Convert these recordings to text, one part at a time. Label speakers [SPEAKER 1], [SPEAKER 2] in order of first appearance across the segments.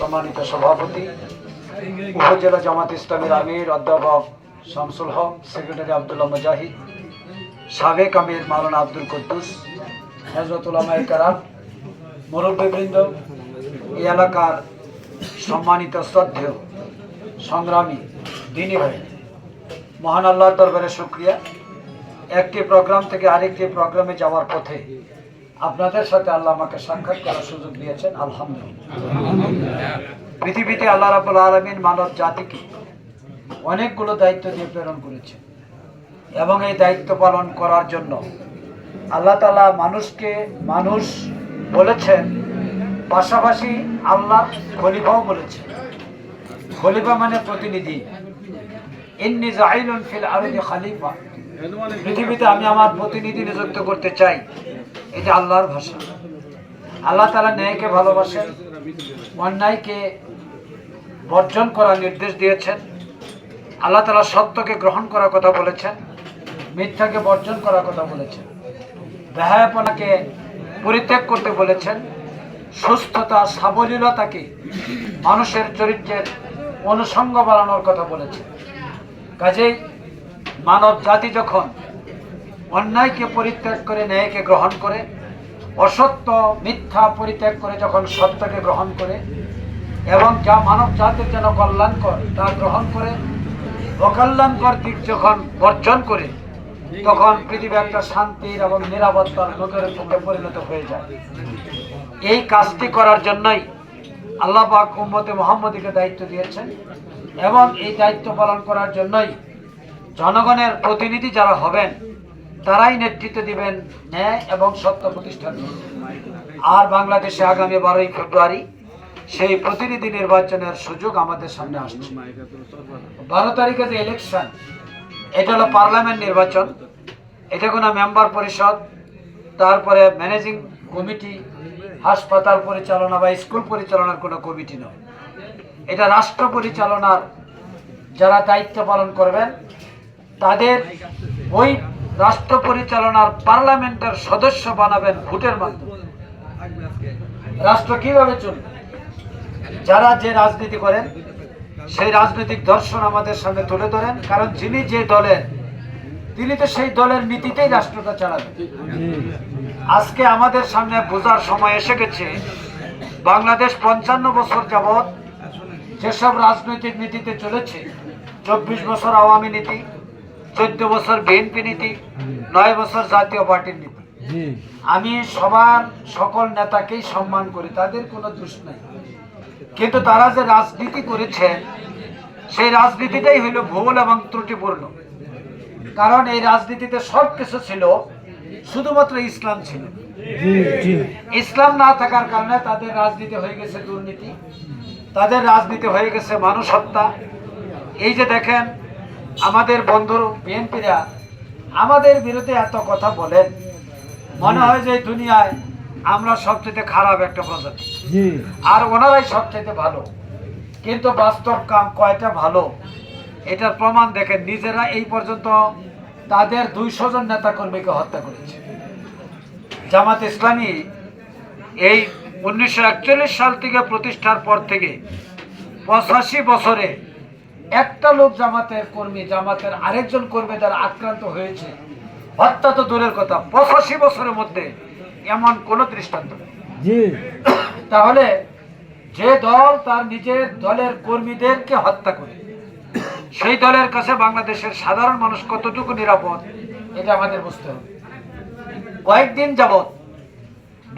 [SPEAKER 1] সম্মানিত সভাপতি, উপজেলা জামাত ইসলামের আমির অধ্যাপক শামসুল হক, সেক্রেটারি আবদুল্লাহ মুজাহিদ, সাবেক আমির মাওলানা আব্দুল কুদ্দুস হজরতুল্লাহ কারাম, মুরব্বীবৃন্দ, এই এলাকার সম্মানিত শ্রদ্ধেয়, সংগ্রামী, দিনী ভাই, মহান আল্লাহর দরবারে শুক্রিয়া। একটি প্রোগ্রাম থেকে আরেকটি প্রোগ্রামে যাওয়ার পথে আপনাদের সাথে আল্লাহ আমাকে সাক্ষাৎ করার সুযোগ দিয়েছেন, আলহামদুলিল্লাহ। পৃথিবীতে আল্লাহ রাবুল আলমিন মানব জাতিকে অনেকগুলো দায়িত্ব দিয়ে প্রেরণ করেছে এবং এই দায়িত্ব পালন করার জন্য আল্লাহ তালা মানুষকে মানুষ বলেছেন, পাশাপাশি আল্লাহ খলিফাও বলেছেন। খলিফা মানে প্রতিনিধি। ইন্নি জাহিলুন ফিল আরদি খালিফা। পৃথিবীতে আমি আমার প্রতিনিধি নিযুক্ত করতে চাই। এটা আল্লাহর ভাষা। আল্লাহ তালা ন্যায়কে ভালোবাসেন, অন্যায়কে বর্জন করার নির্দেশ দিয়েছেন। আল্লাহ তালা সত্যকে গ্রহণ করার কথা বলেছেন, মিথ্যাকে বর্জন করার কথা বলেছেন ব্যয়াপনাকে পরিত্যাগ করতে বলেছেন, সুস্থতা, সাবলীলতাকে মানুষের চরিত্রের অনুষঙ্গ বাড়ানোর কথা বলেছেন। কাজেই মানব জাতি যখন অন্যায়কে পরিত্যাগ করে, ন্যায়কে গ্রহণ করে, অসত্য, মিথ্যা পরিত্যাগ করে যখন সত্যকে গ্রহণ করে, এবং যা মানব জাতির যেন কল্যাণকর, তা গ্রহণ করে, অকল্যাণকর দিক যখন বর্জন করে, তখন পৃথিবী একটা শান্তির এবং নিরাপত্তার লোকের পক্ষে পরিণত হয়ে যায়। এই কাজটি করার জন্যই আল্লাহ পাক উম্মতে মোহাম্মদীকে দায়িত্ব দিয়েছেন, এবং এই দায়িত্ব পালন করার জন্যই জনগণের প্রতিনিধি যারা হবেন তারাই নেতৃত্ব দিবেন ন্যায় এবং সত্য প্রতিষ্ঠান। আর বাংলাদেশে আগামী বারোই ফেব্রুয়ারি সেই প্রতিনিধি নির্বাচনের সুযোগ আমাদের সামনে আসছে। বারো তারিখে যে ইলেকশন এটা হলো পার্লামেন্ট নির্বাচন। এটা কোনো মেম্বার পরিষদ, তারপরে ম্যানেজিং কমিটি হাসপাতাল পরিচালনা বা স্কুল পরিচালনার কোনো কমিটি নয়। এটা রাষ্ট্র পরিচালনার যারা দায়িত্ব পালন করবেন, তাদের ওই রাষ্ট্র পরিচালনার পার্লামেন্টের সদস্য বানাবেন ভোটের মাধ্যমে। রাষ্ট্র কীভাবে চলবে? যারা যে রাজনীতি করেন, সেই রাজনৈতিক দর্শন আমাদের সামনে তুলে ধরেন, কারণ যিনি যে দলের, তিনি তো সেই দলের নীতিতেই রাষ্ট্রটা চালাবেন। আজকে আমাদের সামনে বোঝার সময় এসে গেছে, বাংলাদেশ পঞ্চান্ন বছর যাবৎ যেসব রাজনৈতিক নীতিতে চলেছে, চব্বিশ বছর আওয়ামী নীতি চোদ্দ বছর বিএনপি নীতি নয় বছর জাতীয় পার্টির নীতি। আমি সবার সকল নেতাকেই সম্মান করি তাদের কোনো দোষ নাই। কিন্তু তারা যে রাজনীতি করেছেন সেই রাজনীতিটাই হইল ভুল এবং ত্রুটিপূর্ণ। কারণ এই রাজনীতিতে সব কিছু ছিল শুধুমাত্র ইসলাম ছিল। ইসলাম না থাকার কারণে তাদের রাজনীতি হয়ে গেছে দুর্নীতি তাদের রাজনীতি হয়ে গেছে মানুষ হত্যা এই যে দেখেন আমাদের বন্ধু বিএনপিরা আমাদের বিরুদ্ধে এত কথা বলেন। মনে হয় যে দুনিয়ায় আমরা সবচেয়ে খারাপ একটা প্রজাতি। আর ওনারাই সবচেয়ে ভালো। কিন্তু বাস্তব কাম কয়টা ভালো? এটার প্রমাণ দেখেন নিজেরা এই পর্যন্ত তাদের দুইশো জন নেতা কর্মীকে হত্যা করেছে। জামাত ইসলামী এই উনিশশো একচল্লিশ সাল থেকে প্রতিষ্ঠার পর থেকে পঁচাশি বছরে একটা লোক জামাতের কর্মী জামাতের আরেকজন কর্মী দ্বারা আক্রান্ত হয়েছে। হত্যা তো দূরের কথা পঁচাশি বছরের মধ্যে এমন কোনো দৃষ্টান্ত তাহলে যে দল তার নিজের দলের কর্মীদেরকে হত্যা করে সেই দলের কাছে বাংলাদেশের সাধারণ মানুষ কতটুকু নিরাপদ এটা আমাদের বুঝতে হবে। কয়েকদিন যাবৎ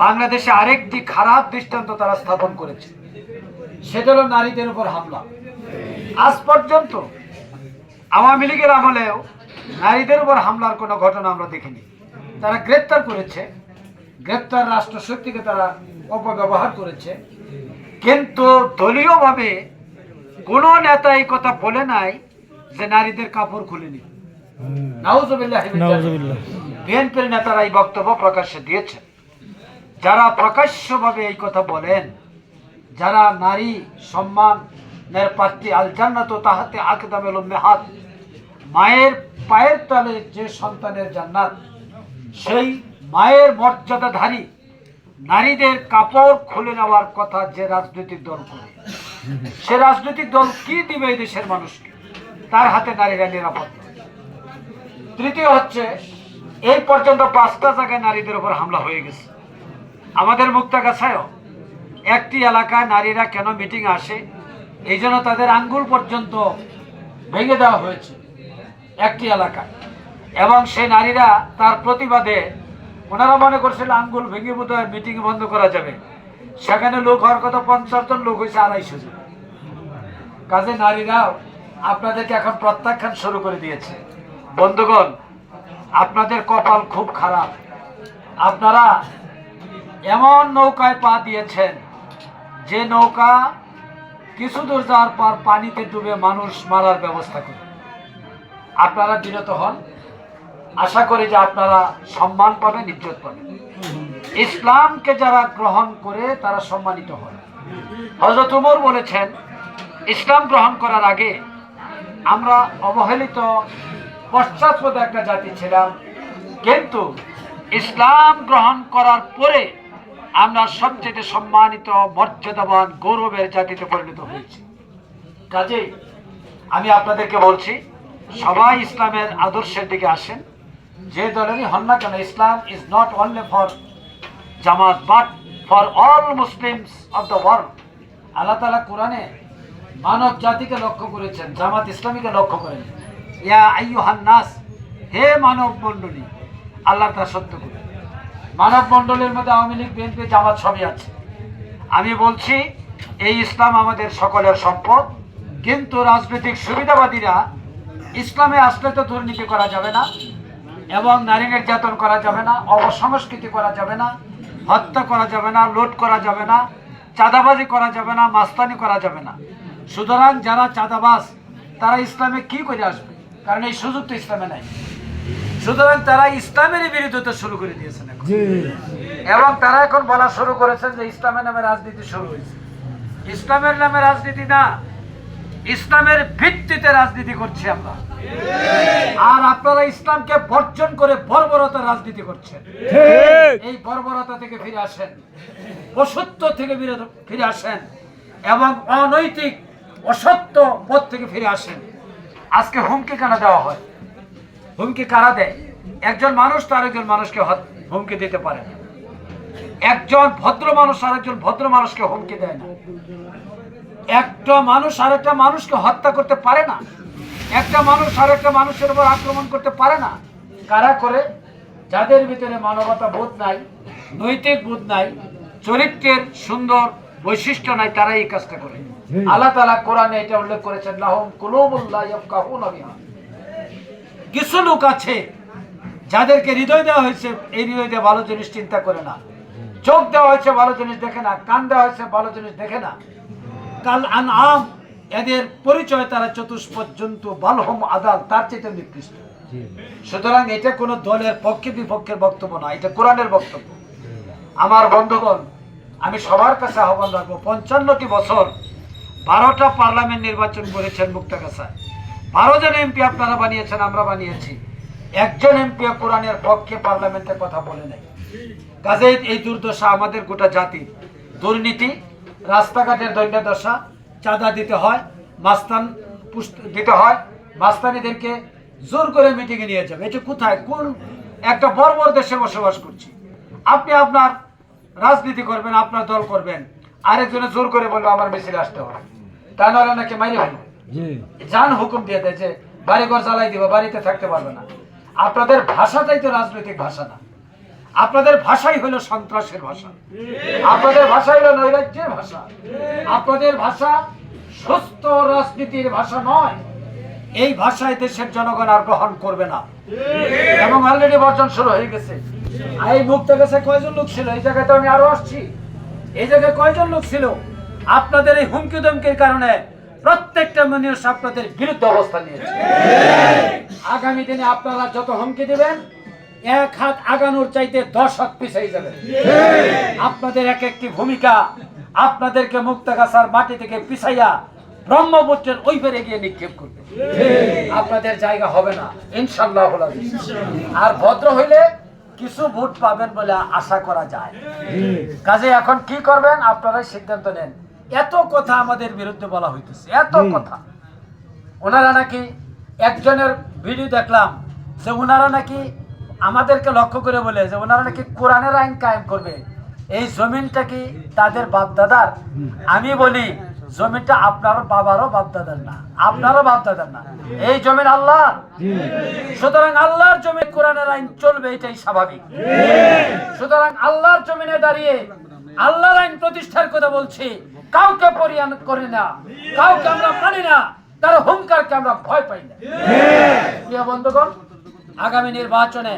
[SPEAKER 1] বাংলাদেশে আরেকটি খারাপ দৃষ্টান্ত তারা স্থাপন করেছে। সেটা হলো নারীদের উপর হামলা। আজ পর্যন্ত আওয়ামী লীগের আমলেও নারীদের উপর হামলার কোনো ঘটনা আমরা দেখিনি। তারা গ্রেপ্তার করেছে। গ্রেপ্তার রাষ্ট্র শক্তিকে তারা অপব্যবহার করেছে। কিন্তু দলীয়ভাবে কোনো নেতা এই কথা বলে নাই যে নারীদের কাপড় খুলেনি। বিএনপির নেতারা এই বক্তব্য প্রকাশ্যে দিয়েছেন। যারা প্রকাশ্যভাবে এই কথা বলেন যারা নারী সম্মানের প্রার্থী আল জান্নাত তাহাতে আকদামেল মেহাত। মায়ের পায়ের তলে যে সন্তানের জান্নাত, সেই মায়ের মর্যাদাধারী নারীদের কাপড় খুলে নেওয়ার কথা যে রাজনৈতিক দল করে, সে রাজনৈতিক দল কি দিবে এই দেশের মানুষকে? তার হাতে নারীরা নিরাপদ তৃতীয় হচ্ছে, এই পর্যন্ত পাঁচটা জায়গায় নারীদের উপর হামলা হয়ে গেছে। আমাদের মুক্তাগাছায়ও একটি এলাকায় নারীরা কেন মিটিং আসে এই জন্য তাদের আঙ্গুল পর্যন্ত ভেঙে দেওয়া হয়েছে একটি এলাকায়। এবং সেই নারীরা তার প্রতিবাদে ওনারা মনে করছিল আঙ্গুল ভেঙে বোধ হয় মিটিং বন্ধ করা যাবে। সেখানে লোক হওয়ার কথা পঞ্চাশ জন লোক হয়েছে, আড়াইশো জন। কাজে নারীরাও আপনাদেরকে এখন প্রত্যাখ্যান শুরু করে দিয়েছে। বন্ধুগণ, আপনাদের কপাল খুব খারাপ। আপনারা এমন নৌকায় পা দিয়েছেন যে নৌকা কিছু দূর যাওয়ার পর পানিতে ডুবে মানুষ মারার ব্যবস্থা করে। আপনারা বিরত হন। আশা করি যে আপনারা সম্মান পাবেন, ইজ্জত পাবেন। ইসলামকে যারা গ্রহণ করে তারা সম্মানিত হয় হজরত উমর বলেছেন, ইসলাম গ্রহণ করার আগে আমরা অবহেলিত, পশ্চাৎপদ একটা জাতি ছিলাম। কিন্তু ইসলাম গ্রহণ করার পরে আমরা সবচেয়ে সম্মানিত, মর্যাদাবান, গৌরবের জাতিতে পরিণত হয়েছি। কাজেই আমি আপনাদেরকে বলছি, সবাই ইসলামের আদর্শের দিকে আসেন। যে দলেরই হন না কেন, Islam is not only for Jamaat but for all Muslims of the world আল্লাহ তালা কোরআনে মানব জাতিকে লক্ষ্য করেছেন, জামাত ইসলামীকে লক্ষ্য করেন। ইয়া আইয়ুহান নাস, হে মানব মণ্ডলী, আল্লাহ তা সত্য করে মানব মণ্ডলের মধ্যে আওয়ামী লীগ, বিএনপি, জামাত সবই আছে। আমি বলছি, এই ইসলাম আমাদের সকলের সম্পদ, কিন্তু রাজনৈতিক সুবিধাবাদীরা ইসলামে আসলে তো দুর্নীতি করা যাবে না, এবং নারী নির্যাতন করা যাবে না অবসংস্কৃতি করা যাবে না, হত্যা করা যাবে না, লুট করা যাবে না, চাঁদাবাজি করা যাবে না, মাস্তানি করা যাবে না। সুতরাং যারা চাঁদাবাজ, তারা ইসলামে কি করে আসবে? কারণ এই সুযোগ তো ইসলামে নাই। সুতরাং তারা ইসলামেরই বিরোধিতা শুরু করে দিয়েছেন এবং তারা এখন বলা শুরু করেছেন যে ইসলামের নামে রাজনীতি শুরু হয়েছে। ইসলামের নামে রাজনীতি না ইসলামের ভিত্তিতে রাজনীতি করছি আমরা। আর আপনারা ইসলামকে বর্জন করে বর্বরতা রাজনীতি করছেন। এই বর্বরতা থেকে ফিরে আসেন। পশুত্ব থেকে ফিরে আসেন। এবং অনৈতিক অসত্য পথ থেকে ফিরে আসেন। আজকে হুমকি কেন দেওয়া হয়? হুমকি কারা দেয়? একজন মানুষ তো আরেকজন মানুষকে হুমকি দিতে পারে না। একজন ভদ্র মানুষ আরেকজন ভদ্র মানুষকে হুমকি দেয় না। একটা মানুষ আরেকটা মানুষকে হত্যা করতে পারে না। একটা মানুষ আরেকটা মানুষের উপর আক্রমণ করতে পারে না। কারা করে? যাদের ভিতরে মানবতা বোধ নাই নৈতিক বোধ নাই চরিত্রের সুন্দর বৈশিষ্ট্য নাই তারাই এই কাজটা করে। আল্লাহ তালা কোরআনে এটা উল্লেখ করেছেন লাহম কুলুবুল্লাহ ইয়াফকাহুনা বিহা। কিছু লোক আছে যাদেরকে হৃদয় দেওয়া হয়েছে এই হৃদয় দিয়ে ভালো জিনিস চিন্তা করে না। চোখ দেওয়া হয়েছে ভালো জিনিস দেখে না। কান দেওয়া হয়েছে ভালো জিনিস দেখে না। কাল আন আম এদের পরিচয় তারা চতুষ্পদ জন্তু বালহম আদাল তার চেয়ে নিকৃষ্ট। সুতরাং এটা কোনো দলের পক্ষে বিপক্ষের বক্তব্য না এটা কোরআনের বক্তব্য। আমার বন্ধুগণ আমি সবার কাছে আহ্বান রাখব পঞ্চান্নটি বছর বারোটা পার্লামেন্ট নির্বাচন করেছেন মুক্তা মুক্তাগাছায়। বারো জন এমপি আপনারা বানিয়েছেন, আমরা বানিয়েছি। একজন এমপি কোরআনের পক্ষে পার্লামেন্টে কথা বলে নাই। কাজেই এই দুর্দশা আমাদের গোটা জাতি দুর্নীতি, রাস্তাঘাটের দণ্ডাদশা চাঁদা দিতে হয়, মাস্তান দিতে হয়, মাস্তানিদেরকে জোর করে মিটিংয়ে নিয়ে যাবে। এটা কোথায়? কোন একটা বর্বর দেশে বসবাস করছি। আপনি আপনার রাজনীতি করবেন, আপনার দল করবেন। আরেকজনে জোর করে বলবে, আমার মিছিলে আসতে হবে। তা নাকি মাইরে ফেলবে। যান হুকুম দিয়ে দেয় যে বাড়ি ঘর জ্বালাই দিব বাড়িতে থাকতে পারবে না। আপনাদের ভাষাটাই তো রাজনৈতিক ভাষা না। আপনাদের ভাষাই হলো সন্ত্রাসের ভাষা। আপনাদের ভাষা হলো নৈরাজ্যের ভাষা। আপনাদের ভাষা সুস্থ রাজনীতির ভাষা নয়। এই ভাষায় দেশের জনগণ আর গ্রহণ করবে না। এবং অলরেডি বর্জন শুরু হয়ে গেছে। এই মুক্ত গেছে কয়জন লোক ছিল? এই জায়গায় তো আমি আরও আসছি। এই জায়গায় কয়জন লোক ছিল? আপনাদের এই হুমকি ধমকির কারণে প্রত্যেকটা মানুষ আপনাদের বিরুদ্ধে অবস্থান নিয়েছে। আগামী দিনে আপনারা যত হুমকি দেবেন, এক হাত আগানোর চাইতে দশ হাত পিছিয়ে যাবেন। আপনাদের এক একটি ভূমিকা আপনাদেরকে মুক্তাগাছার মাটি থেকে পিছাইয়া ব্রহ্মপুত্রের ওই পেরে গিয়ে নিক্ষেপ করবে। আপনাদের জায়গা হবে না ইনশাল্লাহ আর ভদ্র হইলে কিছু ভোট পাবেন বলে আশা করা যায়। কাজে এখন কি করবেন, আপনারাই সিদ্ধান্ত নেন। এত কথা আমাদের বিরুদ্ধে বলা হইতেছে এত কথা। ওনারা নাকি একজনের ভিডিও দেখলাম যে ওনারা নাকি আমাদেরকে লক্ষ্য করে বলে যে ওনারা নাকি কোরআনের আইন কায়েম করবে। এই জমিনটা কি তাদের বাপদাদার? আমি বলি জমিটা আপনার বাবারও বাপদাদার না আপনারও বাপদাদার না। এই জমিন আল্লাহ সুতরাং আল্লাহর জমি কোরআনের আইন চলবে এটাই স্বাভাবিক। সুতরাং আল্লাহর জমিনে দাঁড়িয়ে আল্লাহর আইন প্রতিষ্ঠার কথা বলছি। কাউকে পরিয়ান করি না। কাউকে আমরা মানি না। তার হুঙ্কারকে আমরা ভয় পাই না। প্রিয় বন্ধুগণ আগামী নির্বাচনে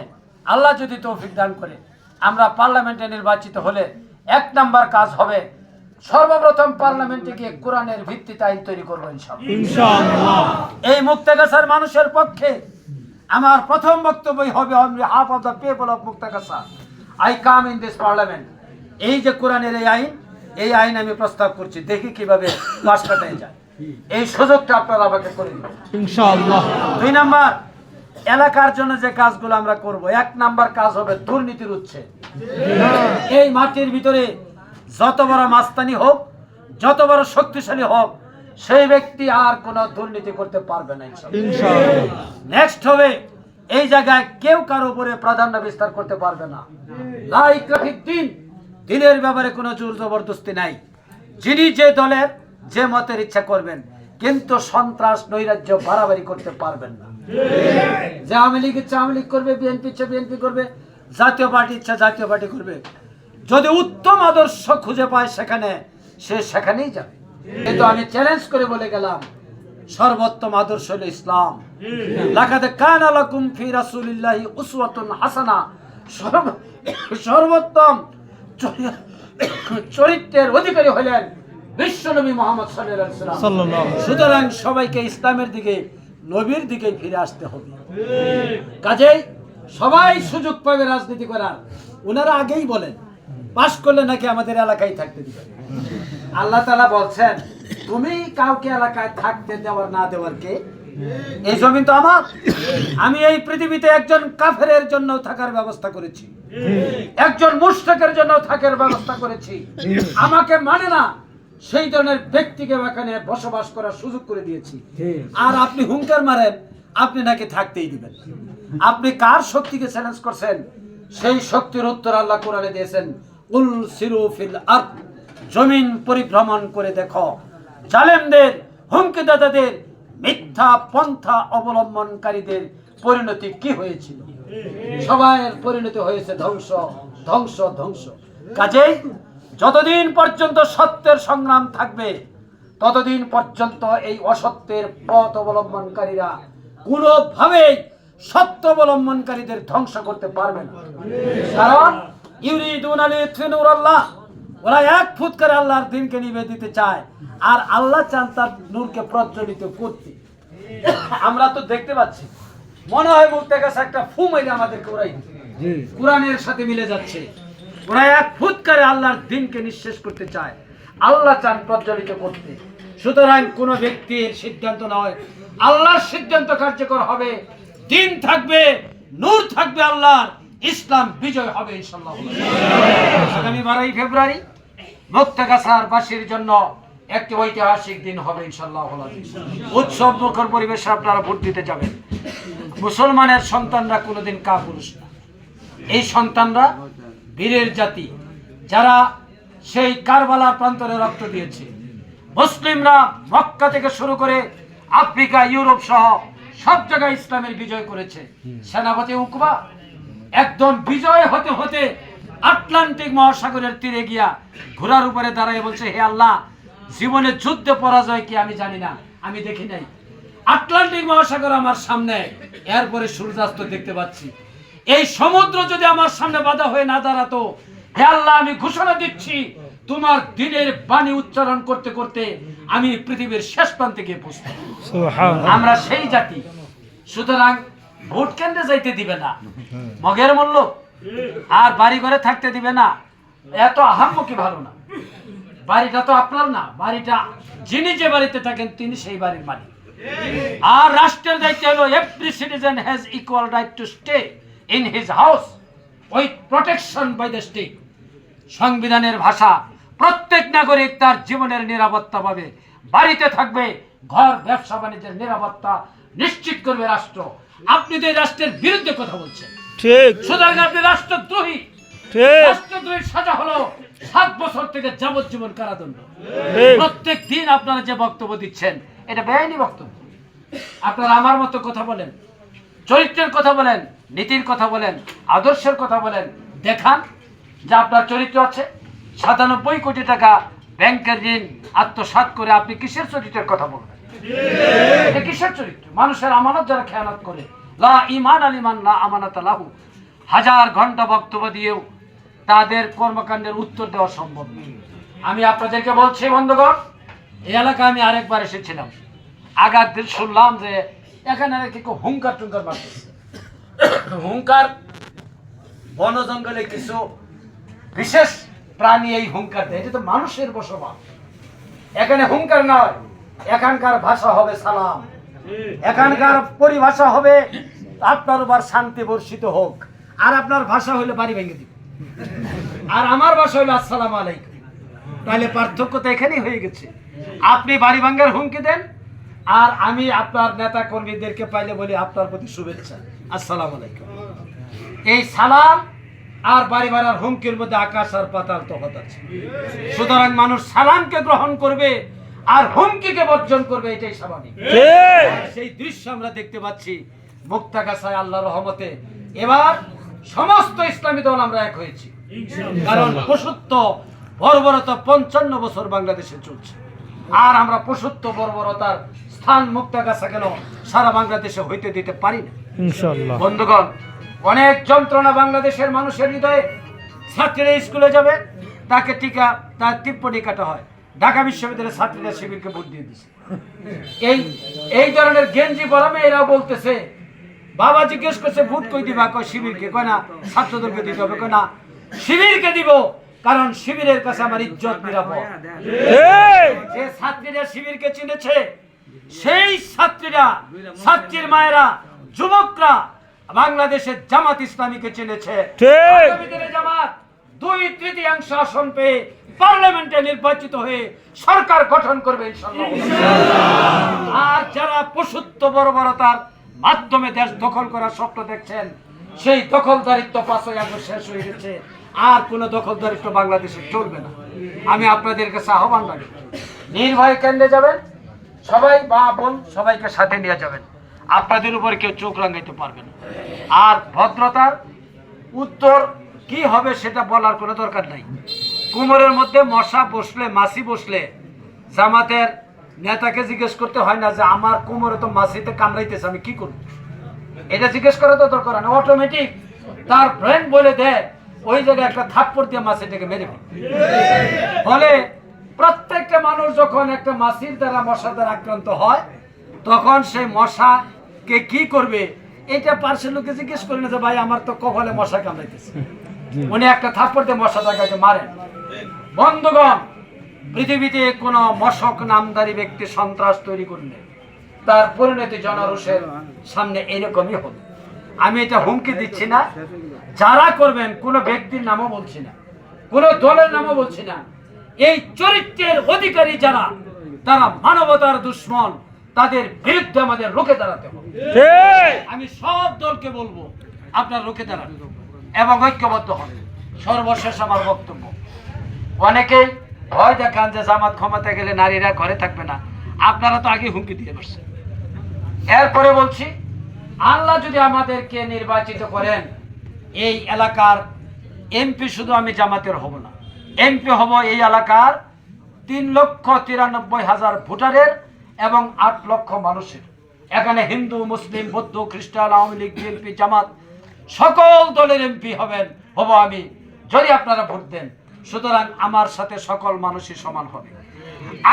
[SPEAKER 1] আল্লাহ যদি তৌফিক দান করে আমরা পার্লামেন্টে নির্বাচিত হলে এক নাম্বার কাজ হবে সর্বপ্রথম পার্লামেন্টে গিয়ে কোরআনের ভিত্তিতে আইন তৈরি করব এই মুক্তাগাছার মানুষের পক্ষে আমার প্রথম বক্তব্যই হবে half of the people of Muktagachha I come in this parliament এই যে কোরআনের এই আইন এই আইন আমি প্রস্তাব করছি দেখি কীভাবে পাশ কাটায় যায়। এই সুযোগটা আপনারা আমাকে করে দিন
[SPEAKER 2] ইনশাআল্লাহ।
[SPEAKER 1] দুই নাম্বার এলাকার জন্য যে কাজগুলো আমরা করব এক নাম্বার কাজ হবে দুর্নীতির উচ্ছে। এই মাটির ভিতরে যত বড় মাস্তানি হোক যত বড় শক্তিশালী হোক সেই ব্যক্তি আর কোনো দুর্নীতি করতে পারবে না নেক্সট হবে এই জায়গায় কেউ কারও উপরে প্রাধান্য বিস্তার করতে পারবে না। লা ইকরাহিদ দিন দিনের ব্যাপারে কোনো জোর জবরদস্তি নাই। যিনি যে দলের, যে মতের ইচ্ছা করবেন, কিন্তু সন্ত্রাস, নৈরাজ্য বাড়াবাড়ি করতে পারবেন না। যে আওয়ামী লীগ ইচ্ছা আওয়ামী লীগ করবে, বিএনপি ইচ্ছা বিএনপি করবে, জাতীয় পার্টি ইচ্ছা জাতীয় পার্টি করবে, যদি উত্তম আদর্শ খুঁজে পায় সেখানে, সে সেখানেই যাবে। কিন্তু আমি চ্যালেঞ্জ করে বলে গেলাম, সর্বোত্তম আদর্শ হলো ইসলাম। লাকাদ কানা লাকুম ফি রাসূলিল্লাহি উসওয়াতুন হাসানা। সর্ব- সর্বোত্তম চরিত্রের অধিকারী হলেন বিশ্বনবী মোহাম্মদ সুতরাং সবাইকে ইসলামের দিকে নবীর দিকে ফিরে আসতে হবে। কাজেই সবাই সুযোগ পাবে রাজনীতি করার। ওনারা আগেই বলেন পাশ করলে নাকি আমাদের এলাকায় থাকতে দিবে। আল্লাহ তালা বলছেন তুমি কাউকে এলাকায় থাকতে দেওয়ার না দেওয়ার কে? এই জমিন তো আমার। আমি এই পৃথিবীতে একজন কাফেরের জন্য থাকার ব্যবস্থা করেছি। একজন মুশরিকের জন্য থাকার ব্যবস্থা করেছি। আমাকে মানে না, সেই ধরনের ব্যক্তিকে এখানে বসবাস করার সুযোগ করে দিয়েছি। আর আপনি হুঙ্কার মারেন, আপনি নাকি থাকতেই দিবেন। আপনি কার শক্তিকে চ্যালেঞ্জ করছেন? সেই শক্তির উত্তর আল্লাহ কোরআনে দিয়েছেন, উল সিরু ফিল আরদ। জমিন পরিভ্রমণ করে দেখো। জালেমদের, হুমকিদাতাদের মিথ্যা পন্থা অবলম্বনকারীদের পরিণতি কি হয়েছিল? সবাইয়ের পরিণতি হয়েছে ধ্বংস ধ্বংস ধ্বংস। কাজেই যতদিন পর্যন্ত সত্যের সংগ্রাম থাকবে, ততদিন পর্যন্ত এই অসত্যের পথ অবলম্বনকারীরা কোনোভাবেই সত্য অবলম্বনকারীদের ধ্বংস করতে পারবে না। কারণ ইউরিদুন আলী ওরা এক ফুট করে আল্লাহর দিনকে নিবে দিতে চায়। আর আল্লাহ চান তার নূরকে প্রজ্বলিত করতে। আমরা তো দেখতে পাচ্ছি। মনে হয় মুক্তের গেছে একটা ফু মেরে আমাদেরকে ওরাই কোরআনের সাথে মিলে যাচ্ছে। ওরা এক ফুট করে আল্লাহর দিনকে নিঃশেষ করতে চায়। আল্লাহ চান প্রজ্বলিত করতে। সুতরাং কোন ব্যক্তির সিদ্ধান্ত নয়। আল্লাহর সিদ্ধান্ত কার্যকর হবে। দিন থাকবে নূর থাকবে আল্লাহর। ইসলাম বিজয় হবে ইনশাল্লাহ আগামী বারোই ফেব্রুয়ারি মুক্তাগাছার বাসীর জন্য একটি ঐতিহাসিক দিন হবে ইনশাল্লাহ উৎসব মুখর পরিবেশে আপনারা ভোট দিতে যাবেন। মুসলমানের সন্তানরা কোনোদিন কাপুরুষ না। এই সন্তানরা বীরের জাতি, যারা সেই কারবালার প্রান্তরে রক্ত দিয়েছে। মুসলিমরা মক্কা থেকে শুরু করে আফ্রিকা, ইউরোপ সহ সব জায়গায় ইসলামের বিজয় করেছে। সেনাপতি উকবা, একদম বিজয় হতে হতে আটলান্টিক মহাসাগরের তীরে গিয়া ঘোড়ার উপরে দাঁড়ায় বলছে হে আল্লাহ জীবনে যুদ্ধে পরাজয় কি আমি জানি না আমি দেখি নাই। আটলান্টিক মহাসাগর আমার সামনে এরপরে সূর্যাস্ত দেখতে পাচ্ছি। এই সমুদ্র যদি আমার সামনে বাধা হয়ে না দাঁড়াতো হে আল্লাহ আমি ঘোষণা দিচ্ছি তোমার দিনের বাণী উচ্চারণ করতে করতে আমি পৃথিবীর শেষ প্রান্তে গিয়ে
[SPEAKER 2] সুবহানাল্লাহ।
[SPEAKER 1] আমরা সেই জাতি। সুতরাং ভোট কেন্দ্রে যাইতে দিবে না। মগের মূল্য আর বাড়ি ঘরে থাকতে দিবে না। এত আহাম্মকি ভালো না? বাড়িটা তো আপনার না, বাড়িটা যিনি যে বাড়িতে থাকেন, তিনি সেই বাড়ির মালিক। আর রাষ্ট্রের দায়িত্ব হলো every citizen has equal right to stay in his house ওই প্রোটেকশন বাই দ্য স্টেট সংবিধানের ভাষা প্রত্যেক নাগরিক তার জীবনের নিরাপত্তা পাবে। বাড়িতে থাকবে, ঘর, ব্যবসা, বাণিজ্যের নিরাপত্তা নিশ্চিত করবে রাষ্ট্র। আপনি তো এই রাষ্ট্রের বিরুদ্ধে কথা বলছেন।
[SPEAKER 2] ঠিক।
[SPEAKER 1] সুতরাং আপনি রাষ্ট্রদ্রোহী।
[SPEAKER 2] ঠিক।
[SPEAKER 1] রাষ্ট্রদ্রোহীর সাজা হলো সাত বছর থেকে যাবজ্জীবন কারাদণ্ড। প্রত্যেক দিন আপনারা যে বক্তব্য দিচ্ছেন এটা বেআইনি বক্তব্য। আপনারা আমার মতো কথা বলেন চরিত্রের কথা বলেন নীতির কথা বলেন আদর্শের কথা বলেন দেখান যে আপনার চরিত্র আছে। সাতানব্বই কোটি টাকা ব্যাংকের ঋণ আত্মসাৎ করে আপনি কিসের চরিত্রের কথা বলবেন? কিসের চরিত্র? মানুষের আমানত যারা খেয়ানত করে লা ইমান আলিমান না আমানত লাহু। হাজার ঘণ্টা বক্তব্য দিয়েও তাদের কর্মকাণ্ডের উত্তর দেওয়া সম্ভব নয়। আমি আপনাদেরকে বলছি, বন্ধুগণ, এই এলাকায় আমি আরেকবার এসেছিলাম। আগার দিন শুনলাম যে এখানে নাকি কেউ হুঙ্কার টুঙ্কার মারতেছে। হুঙ্কার, বন জঙ্গলে কিছু বিশেষ প্রাণী এই হুঙ্কার দেয়। এটা তো মানুষের বসবাস। এখানে হুঙ্কার নয়, এখানকার ভাষা হবে সালাম। এখানকার পরিভাষা হবে, আপনার উপর শান্তি বর্ষিত হোক। আর আপনার ভাষা হইলে বাড়ি ভেঙে দিব। আর আমার ভাষা হইল আসসালাম আলাইকুম। তাহলে পার্থক্য তো এখানেই হয়ে গেছে। আপনি বাড়ি ভাঙ্গার হুমকি দেন, আর আমি আপনার নেতা কর্মীদেরকে পাইলে বলি, আপনার প্রতি শুভেচ্ছা। আসসালাম আলাইকুম। এই সালাম আর বাড়ি ভাড়ার হুমকির মধ্যে আকাশ আর পাতাল তফাত আছে। সুতরাং মানুষ সালামকে গ্রহণ করবে আর হুমকিকে বর্জন করবে এটাই স্বাভাবিক। সেই দৃশ্য আমরা দেখতে পাচ্ছি মুক্তাগাছায় আল্লাহ রহমতে। এবার সমস্ত ইসলামী দল আমরা এক হয়েছি। কারণ পশুত্ব বর্বরতা পঞ্চান্ন বছর বাংলাদেশে চলছে। আর আমরা পশুত্ব বর্বরতার স্থান মুক্তাগাছা কেন সারা বাংলাদেশে হইতে দিতে পারি না? বন্ধুগণ অনেক যন্ত্রণা বাংলাদেশের মানুষের হৃদয়ে ছাত্রীরা স্কুলে যাবে তাকে টিকা তার টিপ্পণী কাটা হয়। ঢাকা বিশ্ববিদ্যালয়ের ছাত্রীরা শিবিরকে ভোট দিয়ে দিছে। এই এই ধরনের গেঞ্জি পরামে এরা বলতেছে বাবা জিজ্ঞেস করছে ভোট কই দিবা? কয় শিবিরকে। কয় না ছাত্রদেরকে দিতে হবে। কয় না শিবিরকে দিব কারণ শিবিরের কাছে আমার ইজ্জত নিরাপদ।
[SPEAKER 2] ঠিক
[SPEAKER 1] যে ছাত্রীরা শিবিরকে চিনেছে সেই ছাত্রীরা ছাত্রীর মায়েরা যুবকরা বাংলাদেশের জামাত ইসলামীকে চিনেছে।
[SPEAKER 2] ঠিক।
[SPEAKER 1] জামাত দুই তৃতীয়াংশ আসন পেয়ে পার্লামেন্টে নির্বাচিত হয়ে সরকার গঠন করবে আর যারা পশুত্ব বর্বরতার মাধ্যমে দেশ দখল করার স্বপ্ন দেখছেন, সেই দখলদারিত্ব পাঁচই আগস্ট শেষ হয়ে গেছে। আর কোনো দখলদারিত্ব বাংলাদেশে চলবে না। আমি আপনাদের কাছে আহ্বান রাখি নির্ভয় কেন্দ্রে যাবেন, সবাই বা বোন সবাইকে সাথে নিয়ে যাবেন। আপনাদের উপর কেউ চোখ রাঙাইতে পারবে না। আর ভদ্রতার উত্তর কি হবে সেটা বলার কোনো দরকার নাই। কুমোরের মধ্যে মশা বসলে, মাছি বসলে, জামাতের নেতাকে জিজ্ঞেস করতে হয় না যে, আমার কোমরে তো মাছিতে কামড়াইতেছে, আমি কি করব? এটা জিজ্ঞেস করা তো দরকার না। অটোমেটিক তার ব্রেন বলে দেয়, ওই জায়গায় একটা থাপ্পড় দিয়ে মাছিটাকে মেরে ফেলে প্রত্যেকটা মানুষ যখন একটা মাছির দ্বারা, মশার দ্বারা আক্রান্ত হয়, তখন সেই মশাকে কি করবে? এটা পার্শ্বের লোকে জিজ্ঞেস করে না যে, ভাই, আমার তো কপালে মশা কামড়াইতেছে। উনি একটা থাপ্পড় দিয়ে মশাটাকে মারেন। বন্ধুগণ পৃথিবীতে কোনো মশক নামদারি ব্যক্তি সন্ত্রাস তৈরি করলে তার পরিণতি জনরুষের সামনে এরকমই হবে। আমি এটা হুমকি দিচ্ছি না। যারা করবেন কোনো ব্যক্তির নামও বলছি না। কোনো দলের নামও বলছি না। এই চরিত্রের অধিকারী যারা তারা মানবতার দুশ্মন। তাদের বিরুদ্ধে আমাদের রুখে দাঁড়াতে হবে। আমি সব দলকে বলব আপনার রুখে দাঁড়ান। এবং ঐক্যবদ্ধ হন। সর্বশেষ আমার বক্তব্য। অনেকেই ভয় দেখান যে জামাত ক্ষমতা গেলে নারীরা ঘরে থাকবে না। আপনারা তো আগে হুমকি দিয়ে বসছেন। এরপরে বলছি, আল্লাহ যদি আমাদেরকে নির্বাচিত করেন, এই এলাকার এমপি শুধু আমি জামাতের হব না। এমপি হব এই এলাকার তিন লক্ষ তিরানব্বই হাজার ভোটারের এবং আট লক্ষ মানুষের। এখানে হিন্দু, মুসলিম, বৌদ্ধ, খ্রিস্টান, আওয়ামী লীগ, বিএনপি, জামাত সকল দলের এমপি হবেন, হব আমি। যদি আপনারা ভোট দেন, সুতরাং আমার সাথে সকল মানুষই সমান হবে।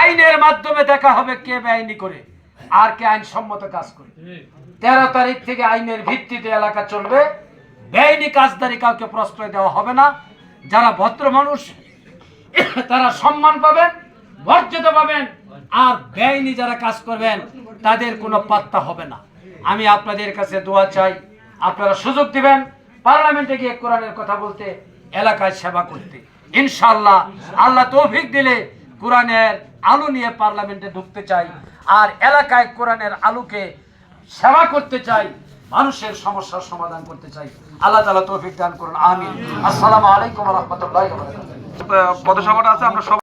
[SPEAKER 1] আইনের মাধ্যমে দেখা হবে কে বেআইনি করে, আর কে আইনসম্মত কাজ করে। তেরো তারিখ থেকে আইনের ভিত্তিতে এলাকা চলবে। বেআইনি কাজদারি কাউকে প্রশ্রয় দেওয়া হবে না। যারা ভদ্র মানুষ, তারা সম্মান পাবেন, মর্যাদা পাবেন, আর বেআইনি যারা কাজ করবেন, তাদের কোনো পাত্তা হবে না। আমি আপনাদের কাছে দোয়া চাই আপনারা সুযোগ দিবেন পার্লামেন্টে গিয়ে কোরআনের কথা বলতে, এলাকায় সেবা করতে। ইনশাল্লাহ আল্লাহ তৌফিক দিলে কোরআনের আলো নিয়ে পার্লামেন্টে ঢুকতে চাই, আর এলাকায় কোরআনের আলোকে সেবা করতে চাই, মানুষের সমস্যার সমাধান করতে চাই। আল্লাহ তালা তৌফিক দান করুন, আমিন। আসসালামু আলাইকুম রাহমাতুল্লাহি
[SPEAKER 2] পদসভাটা আছে, আমরা সবাই